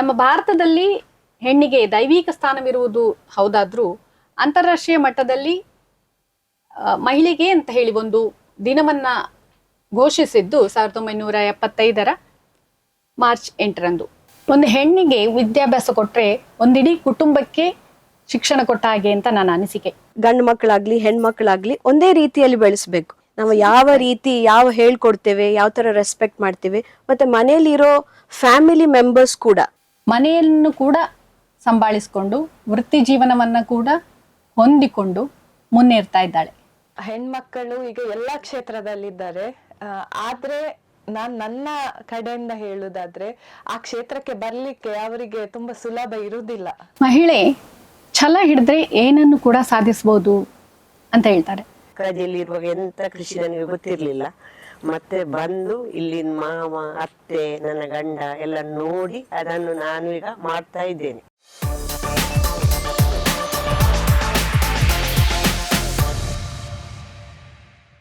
ನಮ್ಮ ಭಾರತದಲ್ಲಿ ಹೆಣ್ಣಿಗೆ ದೈವಿಕ ಸ್ಥಾನವಿರುವುದು ಹೌದಾದ್ರೂ ಅಂತಾರಾಷ್ಟ್ರೀಯ ಮಟ್ಟದಲ್ಲಿ ಮಹಿಳೆಗೆ ಅಂತ ಹೇಳಿ ಒಂದು ದಿನವನ್ನ ಘೋಷಿಸಿದ್ದು ಸಾವಿರದ ಒಂಬೈನೂರ ಎಪ್ಪತ್ತೈದರ ಮಾರ್ಚ್ ಎಂಟರಂದು. ಒಂದು ಹೆಣ್ಣಿಗೆ ವಿದ್ಯಾಭ್ಯಾಸ ಕೊಟ್ರೆ ಒಂದಿಡೀ ಕುಟುಂಬಕ್ಕೆ ಶಿಕ್ಷಣ ಕೊಟ್ಟ ಹಾಗೆ ಅಂತ ನನ್ನ ಅನಿಸಿಕೆ. ಗಂಡು ಮಕ್ಕಳಾಗ್ಲಿ ಹೆಣ್ಮಕ್ಳಾಗ್ಲಿ ಒಂದೇ ರೀತಿಯಲ್ಲಿ ಬೆಳೆಸ್ಬೇಕು. ನಾವು ಯಾವ ರೀತಿ, ಯಾವ ಹೇಳ್ಕೊಡ್ತೇವೆ, ಯಾವ ತರ ರೆಸ್ಪೆಕ್ಟ್ ಮಾಡ್ತೇವೆ, ಮತ್ತೆ ಮನೆಯಲ್ಲಿರೋ ಫ್ಯಾಮಿಲಿ ಮೆಂಬರ್ಸ್ ಕೂಡ ಮನೆಯನ್ನು ಕೂಡ ಸಂಭಾಳಿಸ್ಕೊಂಡು ವೃತ್ತಿ ಜೀವನವನ್ನ ಕೂಡ ಹೊಂದಿಕೊಂಡು ಮುನ್ನೇರ್ತಾ ಇದ್ದಾಳೆ. ಹೆಣ್ಮಕ್ಕಳು ಈಗ ಎಲ್ಲಾ ಕ್ಷೇತ್ರದಲ್ಲಿದ್ದಾರೆ. ಆದರೆ ಆದ್ರೆ ನಾನ್ ನನ್ನ ಕಡೆಯಿಂದ ಹೇಳುದಾದ್ರೆ ಆ ಕ್ಷೇತ್ರಕ್ಕೆ ಬರ್ಲಿಕ್ಕೆ ಅವರಿಗೆ ತುಂಬಾ ಸುಲಭ ಇರುವುದಿಲ್ಲ. ಮಹಿಳೆ ಛಲ ಹಿಡಿದ್ರೆ ಏನನ್ನು ಕೂಡ ಸಾಧಿಸಬಹುದು ಅಂತ ಹೇಳ್ತಾರೆ. ಕಾಳಜಿಯಲ್ಲಿರುವಾಗ ಎಂತ ಕೃಷಿ ನನಗೆ ಗೊತ್ತಿರ್ಲಿಲ್ಲ. ಮತ್ತೆ ಬಂದು ಇಲ್ಲಿನ ಮಾವ ಅತ್ತೆ ನನ್ನ ಗಂಡ ಎಲ್ಲ ನೋಡಿ ಅದನ್ನು ನಾನು ಈಗ ಮಾಡ್ತಾ ಇದ್ದೇನೆ.